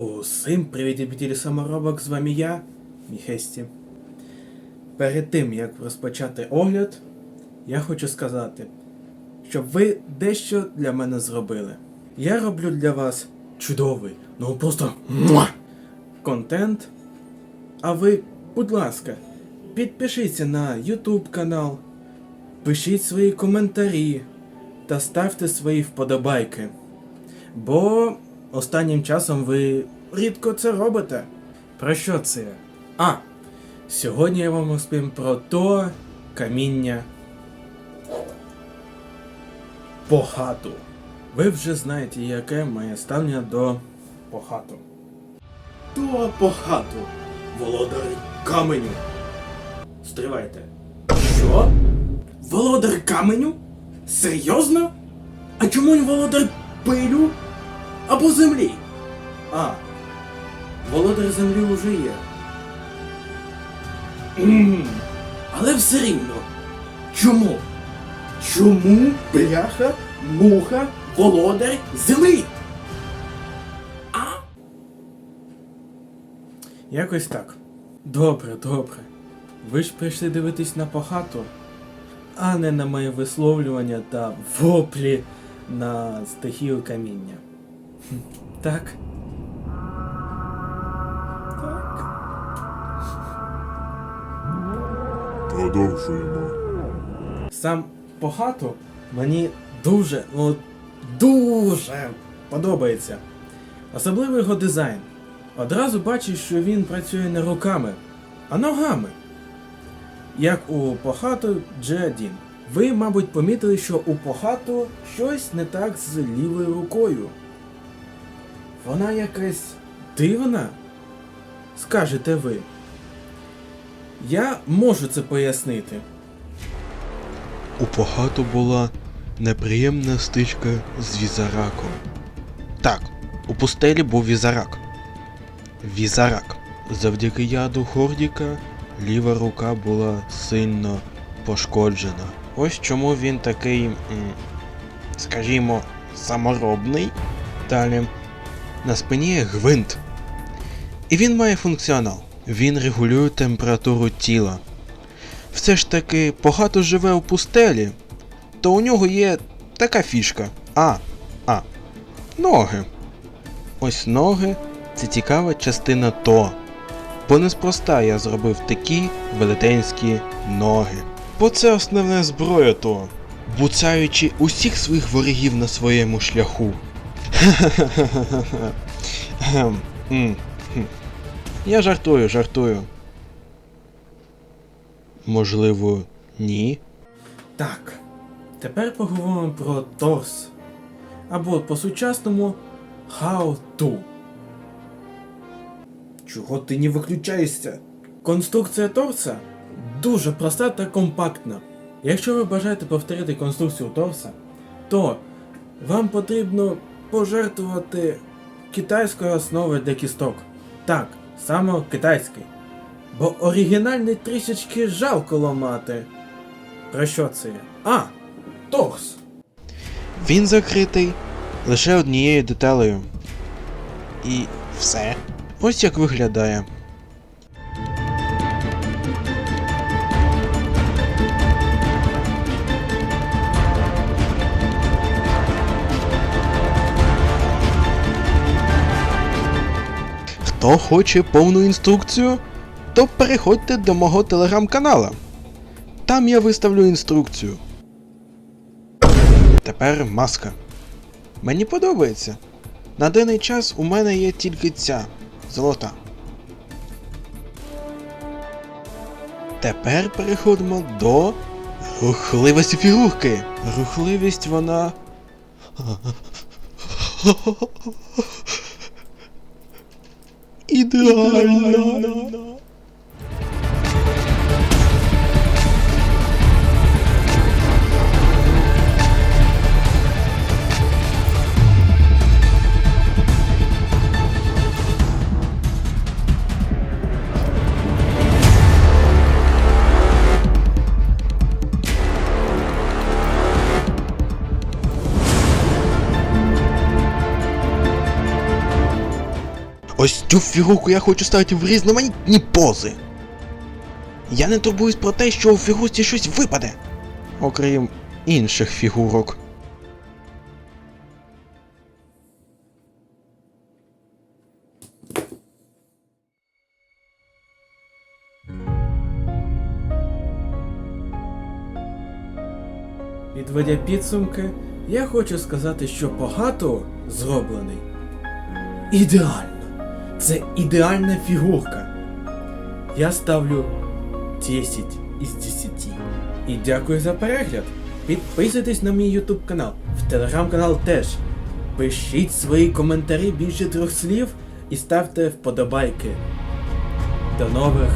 Усім привіт, любителі саморобок, з вами я, Міхесті. Перед тим, як розпочати огляд, я хочу сказати, щоб ви дещо для мене зробили. Я роблю для вас чудовий, ну просто муа, контент. А ви, будь ласка, підпишіться на YouTube канал, пишіть свої коментарі та ставте свої вподобайки. Бо останнім часом ви рідко це робите. Про що це? А! Сьогодні я вам розповім про то каміння похату. Ви вже знаєте, яке моє ставлення до похату. То похату, володар каменю. Стривайте. Що? Володар каменю? Серйозно? А чому він володар пилю? Або землі? А, володар землі уже є. Але все рівно. Чому? Чому бляха, муха, володар землі? А? Якось так. Добре, добре. Ви ж прийшли дивитись на похату, а не на моє висловлювання та воплі на стихію каміння. Так. Так. Продовжуємо. Сам похату мені дуже, ну дуже подобається. Особливо його дизайн. Одразу бачиш, що він працює не руками, а ногами. Як у Похату G1. Ви, мабуть, помітили, що у Похату щось не так з лівою рукою. Вона якась дивна? Скажете ви. Я можу це пояснити. У похату була неприємна стичка з візараком. Так, у пустелі був візарак. Візарак. Завдяки яду Хордіка ліва рука була сильно пошкоджена. Ось чому він такий, скажімо, саморобний. Далі. На спині є гвинт. І він має функціонал. Він регулює температуру тіла. Все ж таки погато живе у пустелі, то у нього є така фішка. А, а, ноги. Ось ноги це цікава частина то. Бо неспроста я зробив такі велетенські ноги. Бо це основна зброя то, буцаючи усіх своїх ворогів на своєму шляху. Я жартую, жартую. Можливо, ні. Так, тепер поговоримо про торс. Або по-сучасному How to. Чого ти не виключаєшся? Конструкція торса дуже проста та компактна. Якщо ви бажаєте повторити конструкцію торса, то вам потрібно пожертвувати китайською основою для кісток. Так, саме китайський. Бо оригінальний трішечки жалко ламати. Про що це? є? А! Торс! Він закритий лише однією деталею. І все. Ось як виглядає. Хто хоче повну інструкцію, то переходьте до мого телеграм-канала. Там я виставлю інструкцію. Тепер маска. Мені подобається. На даний час у мене є тільки ця золота. Тепер переходимо до рухливості фігурки. Рухливість вона. Ідеальна. Ось цю фігурку я хочу ставити в різноманітні пози. Я не турбуюсь про те, що у фігурці щось випаде. Окрім інших фігурок. Підведя підсумки, я хочу сказати, що багато зроблений. Ідеально. Це ідеальна фігурка. Я ставлю 10 із 10. І дякую за перегляд. Підписуйтесь на мій YouTube канал, в телеграм-канал теж. Пишіть свої коментарі більше трьох слів і ставте вподобайки. До нових